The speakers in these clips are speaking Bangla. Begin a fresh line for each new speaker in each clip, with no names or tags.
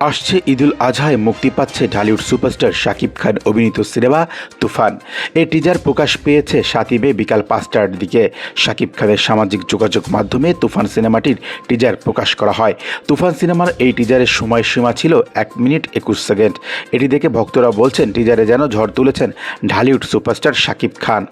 আসছে ঈদুল আজহায়, মুক্তি পাচ্ছে ঢালিউড সুপারস্টার শাকিব খান অভিনীত সিনেমা তুফান। এই টিজার প্রকাশ পেয়েছে সাতই মে বিকাল পাঁচটার দিকে। শাকিব খানের সামাজিক যোগাযোগ মাধ্যমে তুফান সিনেমাটির টিজার প্রকাশ করা হয়। তুফান সিনেমার এই টিজারের সময়সীমা ছিল এক মিনিট একুশ সেকেন্ড। এটি দেখে ভক্তরা বলছেন টিজারে যেন ঝড় তুলেছেন ঢালিউড সুপারস্টার শাকিব খান।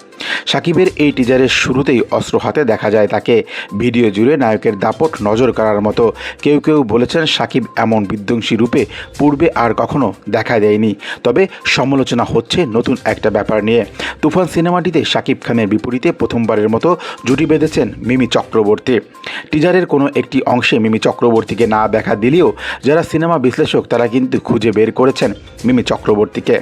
শাকিবের এই টিজারের শুরুতেই অস্ত্র হাতে দেখা যায় তাকে। ভিডিও জুড়ে নায়কের দাপট নজর কাড়ার মতো। কেউ কেউ বলেছেন সাকিব এমন বিধ্বংসী রূপে পূর্বে আর কখনো দেখা দেয়নি। তবে সমালোচনা হচ্ছে নতুন একটা ব্যাপার নিয়ে। তুফান সিনেমাটিতে সাকিব খানের বিপরীতে প্রথমবারের মতো জুটি বেঁধেছেন মিমি চক্রবর্তী। টিজারের কোনো একটি অংশে মিমি চক্রবর্তীকে না দেখা দিলেও যারা সিনেমা বিশ্লেষক তারা কিন্তু খুঁজে বের করেছেন মিমি চক্রবর্তীকে।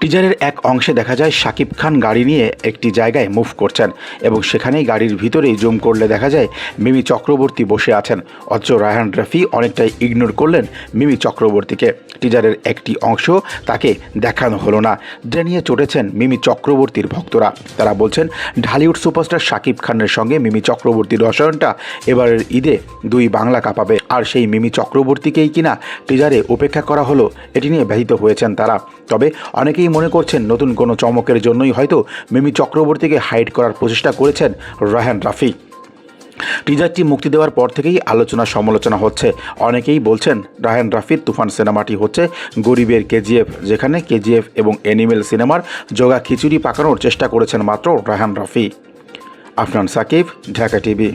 টিজারের এক অংশে দেখা যায় শাকিব খান গাড়ি নিয়ে একটি জায়গায় মুভ করছেন এবং সেখানেই গাড়ির ভিতরেই জুম করলে দেখা যায় মিমি চক্রবর্তী বসে আছেন। অথচ রায়হান রাফি অনেকটাই ইগনোর করলেন মিমি চক্রবর্তীকে। টিজারের একটি অংশ তাকে দেখানো হলো না। যা নিয়ে চটেছেন মিমি চক্রবর্তীর ভক্তরা। তারা বলছেন, ঢালিউড সুপারস্টার শাকিব খানের সঙ্গে মিমি চক্রবর্তীর রসায়নটা এবারের ঈদে দুই বাংলা কাঁপাবে। আর সেই মিমি চক্রবর্তীকেই কিনা টিজারে উপেক্ষা করা হলো, এটি নিয়ে ব্যথিত হয়েছেন তারা। তবে অনেকেই মনে করছেন নতুন কোনো চমকের জন্যই হয়তো মিমি চক্রবর্তীকে হাইড করার প্রচেষ্টা করেছেন রায়হান রাফি। টিজারটি মুক্তি দেওয়ার পর থেকেই আলোচনা সমালোচনা হচ্ছে। অনেকেই বলছেন রায়হান রাফির তুফান সিনেমাটি হচ্ছে গরিবের কেজিএফ, যেখানে কেজিএফ এবং অ্যানিমেল সিনেমার জগা খিচুড়ি পাকানোর চেষ্টা করেছেন মাত্র রায়হান রাফি। আফনান সাকিব, ঢাকা টিভি।